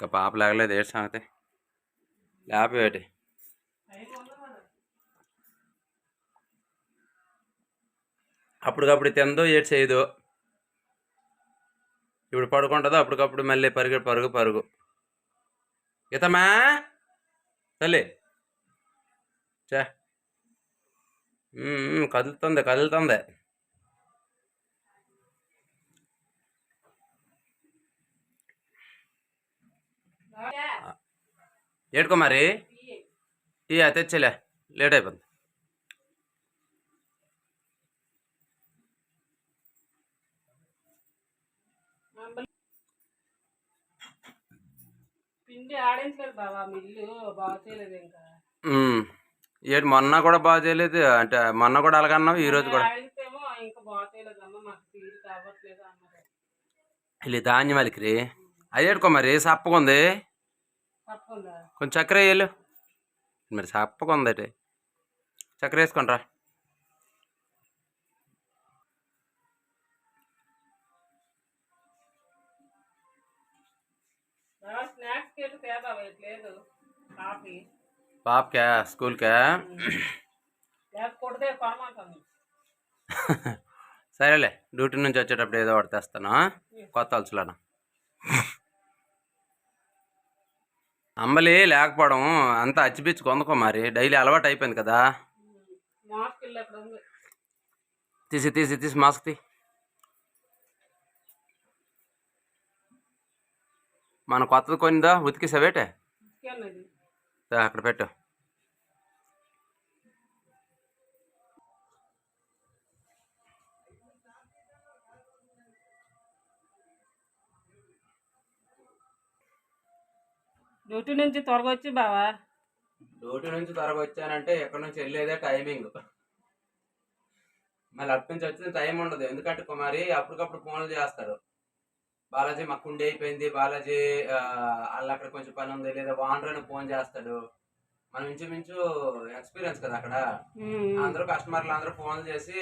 ఇంకా పాప లేగలేదు ఏడు సంగతి. లేపేటి అప్పటికప్పుడు తిందో ఏడు చేయదు. ఇప్పుడు పడుకుంటుందో అప్పటికప్పుడు మళ్ళీ పరుగు పరుగు పరుగు. గీతమ్మా! తల్లి! చే కదులుతుంది కదులుతుంది. ఏడుకో మరి. టీ తెచ్చలే లేట్ అయిపోతుంది ఏడు మొన్న కూడా బాగా చేయలేదు అంటే మొన్న కూడా అలాగన్నావు ఈ రోజు కూడా. ఇది ధాన్యం అలికిరి. అది ఏడుకో మరి సప్పగా ఉంది. కొంచెం చక్కెర వేయలు మరి అటు చక్కెర వేసుకుంట్రా పాపకా స్కూల్కా? సరేలే డ్యూటీ నుంచి వచ్చేటప్పుడు ఏదో ఒకటి తెస్తాను కొత్త అలసలను అంబలి లేకపోవడం అంతా అచ్చిపిచ్చి కొందుకో మరి. డైలీ అలవాటు అయిపోయింది కదా. తీసి తీసి తీసి మాస్క్ తీ. మన కొత్తది కొనిందా? ఉతికేసావేటే? అక్కడ పెట్టు. డ్యూటీ నుంచి త్వరగా వచ్చి బావా. డ్యూటీ నుంచి త్వరగా వచ్చానంటే ఎక్కడి నుంచి వెళ్ళేదే టైమింగ్. మళ్ళీ అటు నుంచి వచ్చిన టైం ఉండదు. ఎందుకంటే కుమారి అప్పటికప్పుడు ఫోన్లు చేస్తారు బాలాజీ మాకు కుండి అయిపోయింది. బాలాజీ వాళ్ళు అక్కడ కొంచెం పని ఉంది లేదా వానర్ అని ఫోన్ చేస్తాడు. మనం ఇంచుమించు ఎక్స్పీరియన్స్ కదా అక్కడ. అందరూ కస్టమర్లు అందరూ ఫోన్లు చేసి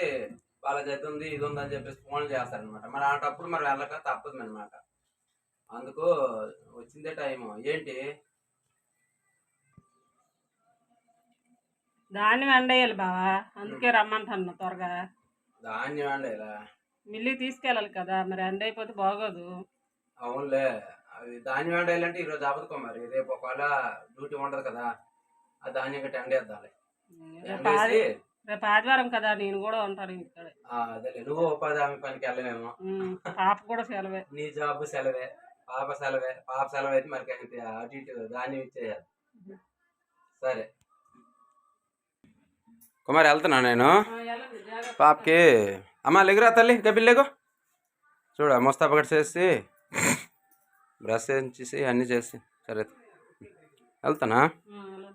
బాలాజీ అది ఉంది ఇది ఉంది అని చెప్పేసి ఫోన్లు చేస్తారనమాట మరి అలాంటప్పుడు మరి వెళ్ళక తప్పదు అనమాట అందుకు వచ్చిందే టైము. ఏంటి? దాన్ని వండేయాలి బావా. అందుకే రమ్మంటాను త్వరగా. ధాన్యం అండి ఇలా మిల్లికి తీసుకెళ్ళాలి కదా మరి ఎండ అయిపోతే బాగోదు. అవునులే అవి ధాన్యం వండాలంటే ఈరోజు అబద్ధకం మరి. రేపు ఒకవేళ డ్యూటీ ఉండదు కదా ఆ ధాన్యం గట్టి ఎండేద్దాలి. రేపు ఆదివారం కదా నేను కూడా ఉంటాను ఇక్కడ నువ్వు ఉపాధి హామీ పనికి వెళ్ళమేమో ఉమ్, పాప కూడా సెలవే. నీ జాబ్ సెలవే పాప సెలవే పాప సెలవు అయితే మరి అటు ఇటు ధాన్యం ఇచ్చేయాలి. సరే. కుమార్ వెళ్తున్నా నేను. పాపకి. అమ్మ లెగురా తల్లి గబిల్ లేగు. చూడు ముస్తాబ్ కట్ చేసి బ్రష్ చేసి అన్నీ చేసి సరే. వెళ్తానా ఆ, వెళ్ళండి.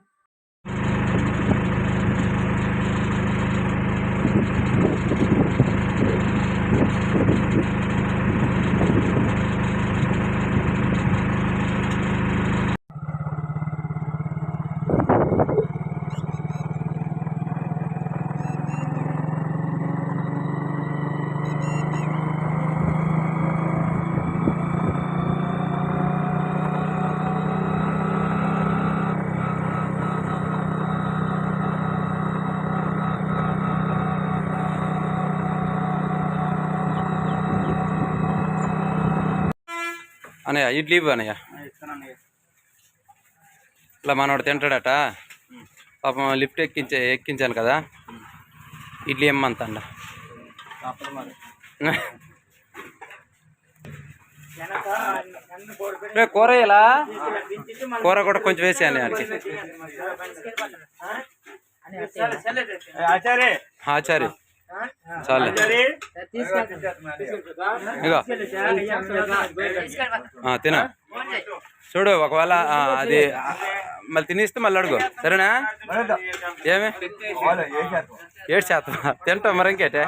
అనయ్య ఇడ్లీ ఇవ్వు అనయ్య ఇట్లా మనవాడు తింటాడట? పాపం లిఫ్ట్ ఎక్కించే ఎక్కించాను కదా? ఇడ్లీ ఇమ్మంతండ. కూర ఇలా కూర కూడా కొంచెం వేసాను ఆయనకి ఆచార్య ఆచారి. చాలే. ఇగో. ఆ, తిన. చూడు ఒకవేళ అది మళ్ళీ తినేస్తే మళ్ళీ అడుగు. సరేనా? ఏమి? ఏడు శాతం తింటాం మరి ఇంకేటే?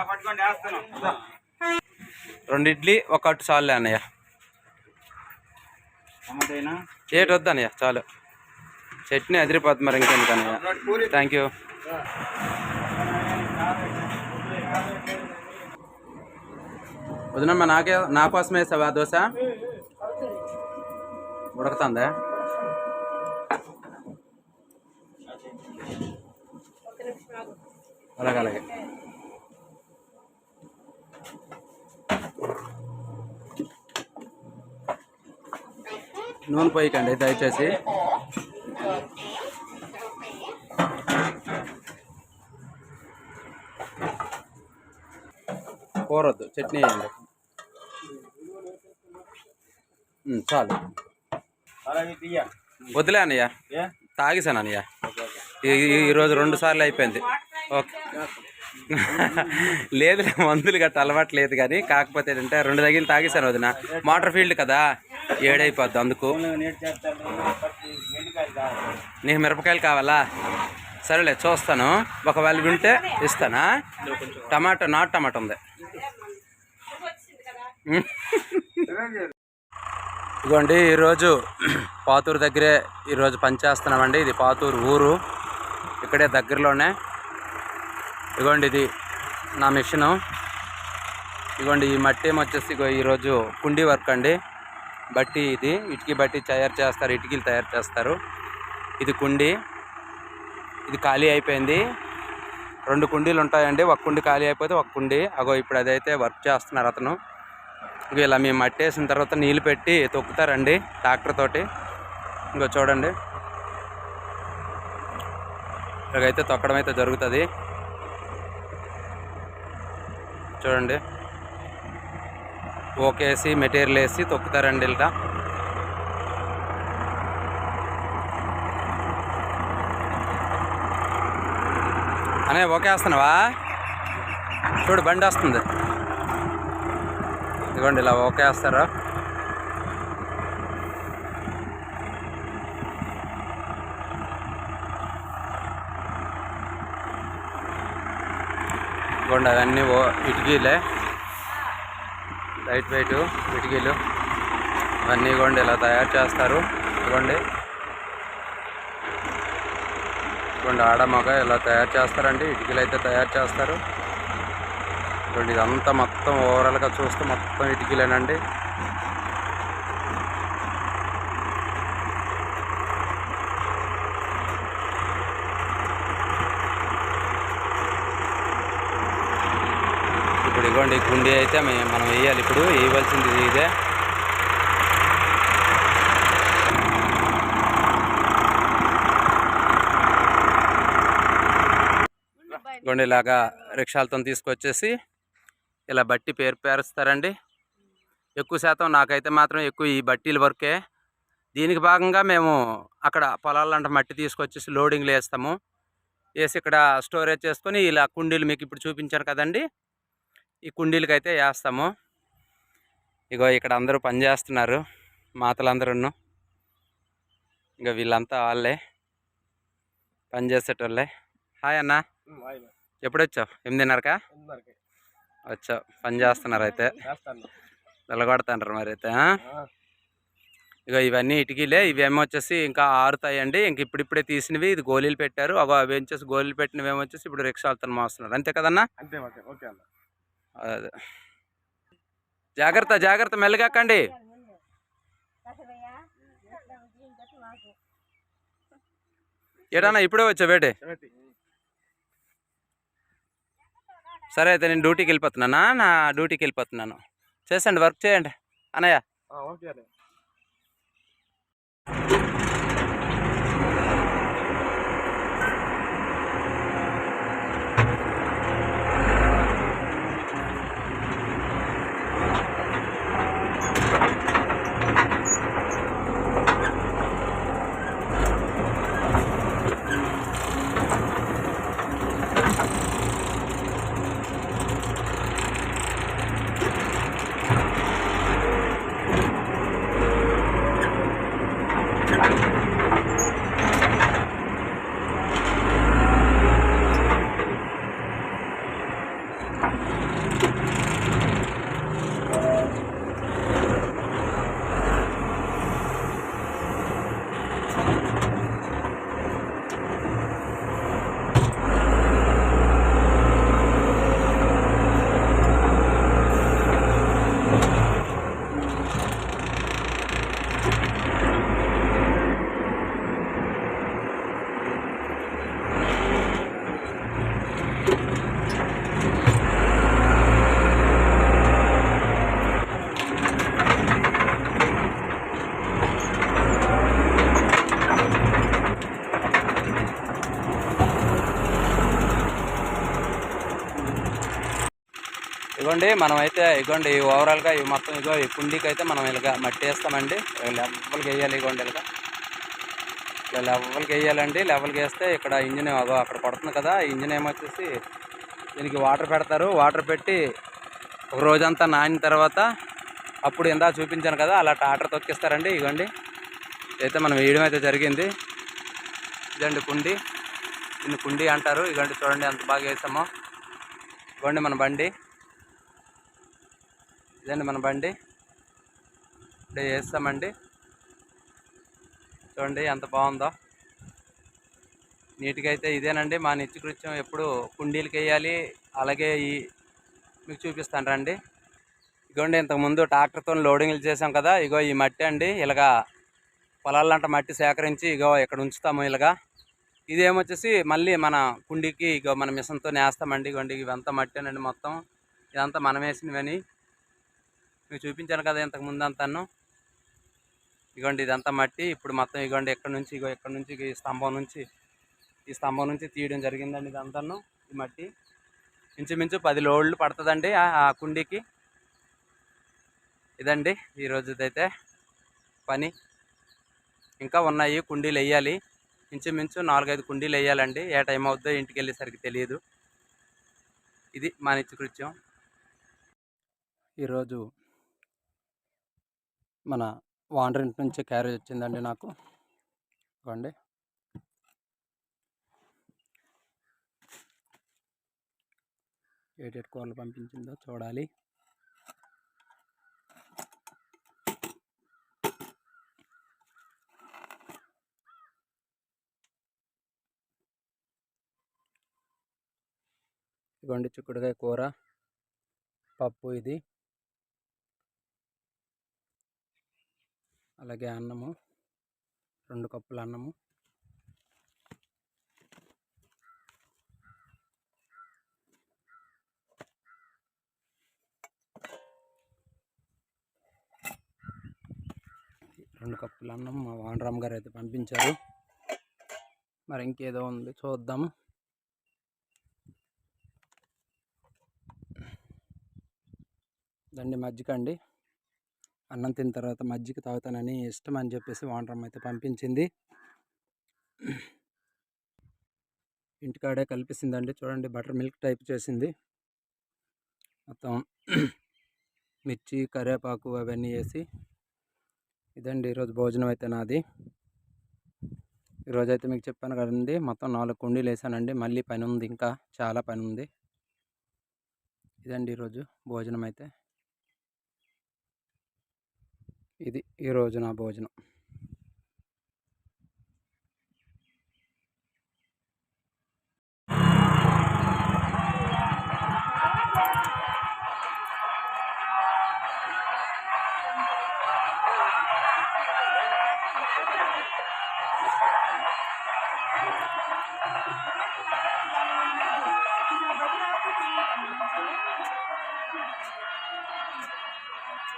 రెండు ఇడ్లీ ఒక అట్టు చాలులే అన్నయ్య. ఏటి వద్దు అన్నయ్య చాలు. చట్నీ అదిరిపోద్ది మరి ఇంకెందుకు అన్నయ్య? థ్యాంక్ యూ వదినమ్మ నాకే నా కోసమే వేసావా దోశ? ఉడకతుందా? అలాగే అలాగే. నూనె పోయికండి దయచేసి. కూరొద్దు చట్నీ వేయండి. చాలు వదిలే అన్నయ్య. తాగేసాను అన్నయ్య. ఈరోజు రెండు సార్లు అయిపోయింది. ఓకే. లేదు మందులు గట్ట అలవాటు లేదు కానీ కాకపోతే ఏంటంటే రెండు తగిలి తాగేసాను వదిన. మోటార్ ఫీల్డ్ కదా ఏడైపోద్ది అందుకు. నీకు మిరపకాయలు కావాలా? సరేలే చూస్తాను. ఒకవేళ వింటే ఇస్తానా? టమాటో నాటు టమాటో ఉంది. ఇదిగోండి ఈరోజు పాతూరు దగ్గరే ఈరోజు పనిచేస్తున్నామండి ఇది పాతూరు ఊరు. ఇక్కడే దగ్గరలోనే. ఇదిగోండి ఇది నా మిషను. ఇదిగోండి ఈ మట్టి ఏమో వచ్చేసి ఈరోజు కుండీ వర్క్ అండి. బట్టి ఇది ఇటుకి బట్టి తయారు చేస్తారు ఇటుకలు తయారు చేస్తారు. ఇది కుండీ. ఇది ఖాళీ అయిపోయింది. రెండు కుండీలు ఉంటాయండి ఒక కుండి ఖాళీ అయిపోతే ఒక కుండి. అగో ఇప్పుడు అదైతే వర్క్ చేస్తున్నారు అతను. ఇలా మేము మట్టి వేసిన తర్వాత నీళ్ళు పెట్టి తొక్కుతారండి ట్రాక్టర్ తోటి. ఇంకో చూడండి. ఇలాగైతే తొక్కడం అయితే జరుగుతుంది. చూడండి. ఓకేసి మెటీరియల్ వేసి తొక్కుతారండి ఇలా. అనే ఓకే వేస్తున్నావా? చూడు బండి వస్తుంది. ఇదిగోండి ఇలా ఓకే వేస్తారా ఇదిగోండి అవన్నీ ఓ ఇటుకీలే. Light weight ఇటుకీలు. అవన్నీ ఇగోండి ఇలా తయారు చేస్తారు. ఇదిగోండి. ఇదిగోండి ఆడ మగ ఇలా తయారు చేస్తారండి. ఇటుకలు అయితే తయారు చేస్తారు. ఇదిగోండి ఇదంతా మొత్తం ఓవరాల్గా చూస్తే మొత్తం ఇటుకలేనండి. ఇప్పుడు ఈ కుండీ అయితే మనం వేయాలి. ఇప్పుడు వేయవలసింది ఇది. ఇలాగా రిక్షాలతో తీసుకొచ్చేసి ఇలా బట్టి పేరు పేరుస్తారండి. ఎక్కువ శాతం నాకైతే మాత్రం ఎక్కువ ఈ బట్టీల వర్కే. దీనికి భాగంగా మేము అక్కడ పొలాలంట మట్టి తీసుకొచ్చేసి లోడింగ్లు వేస్తాము. వేసి ఇక్కడ స్టోరేజ్ చేసుకొని ఇలా కుండీలు మీకు ఇప్పుడు చూపించాను కదండి. ఈ కుండీలకి అయితే వేస్తాము. ఇగో ఇక్కడ అందరూ పని చేస్తున్నారు. మాతలందరూ ఇంకా వీళ్ళంతా వాళ్ళే. పని చేసేటోళ్ళే. హాయ్ అన్న. ఎప్పుడు వచ్చావు ఎనిమిదిన్నరకా. వచ్చావు పని చేస్తున్నారు అయితే నిలగొడుతుంటారు మరి అయితే? ఇగో ఇవన్నీ ఇటుకీలే ఇవేమో వచ్చేసి ఇంకా ఆరుతాయండి. ఇంక ఇప్పుడిప్పుడే తీసినవి ఇది గోళీలు పెట్టారు. అగో అవి వచ్చేసి గోళీలు పెట్టినవి ఏమో వచ్చేసి ఇప్పుడు రిక్షాలతో మోస్తున్నారు. అంతే కదన్నా? అదే. జాగ్రత్త జాగ్రత్త మెల్లగాకండి ఏడన్నా ఇప్పుడే వచ్చా వేటే సరే అయితే నేను డ్యూటీకి వెళ్ళిపోతున్నానా నా డ్యూటీకి వెళ్ళిపోతున్నాను. చేసండి వర్క్ చేయండి. అన్నయ్య. Okay ఇగోండి మనమైతే ఇగోండి ఓవరాల్గా ఇవి మొత్తం ఇగో ఈ కుండీకి అయితే మనం ఇలాగ మట్టి వేస్తామండి. లెవెల్కి వేయాలి ఇగోండి ఇలాగ. ఇలా లెవెల్కి వేయాలండి. లెవెల్కి వేస్తే ఇక్కడ ఇంజిన్ అదో అక్కడ పడుతుంది కదా ఇంజిన్ ఏమొచ్చేసి దీనికి వాటర్ పెడతారు. వాటర్ పెట్టి ఒక రోజంతా నానిన తర్వాత అప్పుడు ఇందా చూపించాను కదా అలా టాటర్ తొక్కిస్తారండి. ఇగోండి అయితే మనం వేయడం అయితే జరిగింది. ఇదండి కుండి. దీన్ని కుండి అంటారు. ఇగోండి చూడండి ఎంత బాగా వేసామో. ఇవ్వండి మన బండి. ఇదండి మన బండి. ఇప్పుడు వేస్తామండి చూడండి ఎంత బాగుందో. నీట్గా అయితే ఇదేనండి. మా నిత్యకృత్యం ఎప్పుడు కుండీలకి వేయాలి. అలాగే ఈ మీకు చూపిస్తాను రండి. ఇగోండి ఇంతకుముందు ట్రాక్టర్తో లోడింగ్లు చేసాం కదా. ఇగో ఈ మట్టి అండి. ఇలాగా పొలాలంట మట్టి సేకరించి ఇగో ఇక్కడ ఉంచుతాము ఇలాగా. ఇదేమొచ్చేసి మళ్ళీ మన కుండీకి ఇగో మన మిషన్తో నేస్తామండి. ఇగోండి ఇవంతా మట్టేనండి మొత్తం. ఇదంతా మనం వేసినవని. మీకు చూపించాను కదా ఇంతకు ముందు అంతాను ఇగోండి ఇదంతా మట్టి. ఇప్పుడు మొత్తం ఇగోండి ఎక్కడ నుంచి ఇగో ఎక్కడి నుంచి ఈ స్తంభం నుంచి ఈ స్తంభం నుంచి తీయడం జరిగిందండి ఇదంతాను ఈ మట్టి. ఇంచుమించు పది లోడ్లు పడుతుందండి ఆ ఆ కుండీకి. ఇదండి ఈరోజుదైతే పని. ఇంకా ఉన్నాయి కుండీలు వేయాలి. ఇంచుమించు నాలుగైదు కుండీలు వేయాలండి. ఏ టైం అవుద్దో ఇంటికి వెళ్ళేసరికి తెలియదు. ఇది మా నిత్యకృత్యం. ఈరోజు మన వాండర్ ఇంటి నుంచి క్యారేజ్ వచ్చిందండి నాకు. ఇవ్వండి ఏటేట్ కూరలు పంపించిందో చూడాలి. ఇదిగోండి చిక్కుడుకాయ కూర పప్పు ఇది. అలాగే అన్నము రెండు కప్పుల అన్నము. రెండు కప్పుల అన్నం మా వానరామ్ గారు అయితే పంపించారు. మరి ఇంకేదో ఉంది చూద్దాము దండి మజ్జిగ అండి. అన్నం తిన్న తర్వాత మజ్జిగ తాగుతానని ఇష్టం అని చెప్పేసి వానరమ్మ అయితే పంపించింది. ఇంటికాడే కల్పిస్తుందండి చూడండి బటర్ మిల్క్ టైప్ చేసింది. మొత్తం మిర్చి కరివేపాకు అవన్నీ వేసి ఇదండి ఈరోజు భోజనం అయితే నాది. ఈరోజు అయితే మీకు చెప్పాను కదండి మొత్తం నాలుగు కుండీలు వేసానండి. మళ్ళీ పని ఉంది ఇంకా చాలా పని ఉంది. ఇదండి ఈరోజు భోజనం అయితే. ఇది ఈరోజు నా భోజనం.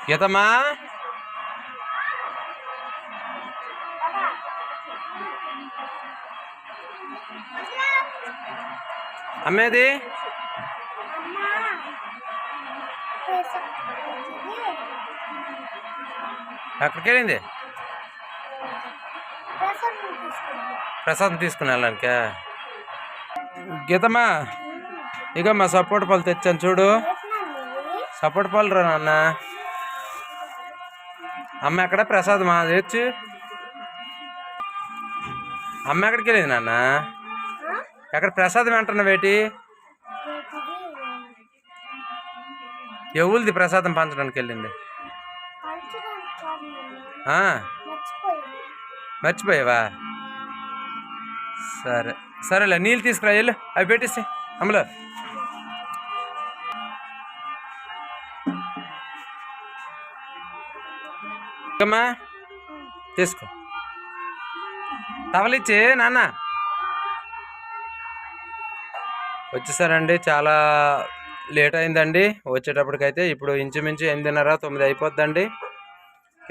గీతమ్మా అమ్మేది? ఎక్కడికి వెళ్ళింది ప్రసాదం తీసుకుని వెళ్ళడానికి? గీతమ్మా ఇక మా సపోర్ట్ పళ్ళు తెచ్చాను చూడు. సపోర్ట్ పళ్ళు రా నాన్న. అమ్మ ఎక్కడ ప్రసాదమా? తెచ్చు. అమ్మ ఎక్కడికి వెళ్ళింది నాన్న? ఎక్కడ ప్రసాదం అంటున్నావు వేటి ఎవరిది ప్రసాదం పంచడానికి వెళ్ళింది? ఆ, మర్చిపోయావా? సరే. సరేలే నీళ్ళు తీసుకురా వెళ్ళు. అవి పెట్టేసి అమ్మలో. తీసుకో. తవలిచ్చి నాన్న. వచ్చేసారండి. చాలా లేట్ అయిందండి. వచ్చేటప్పటికైతే ఇప్పుడు ఇంచుమించు ఎనిమిదిన్నర తొమ్మిది అయిపోద్దండి.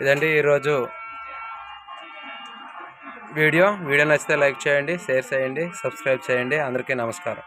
ఇదండి ఈరోజు వీడియో. వీడియో నచ్చితే లైక్ చేయండి షేర్ చేయండి సబ్స్క్రైబ్ చేయండి. అందరికీ నమస్కారం.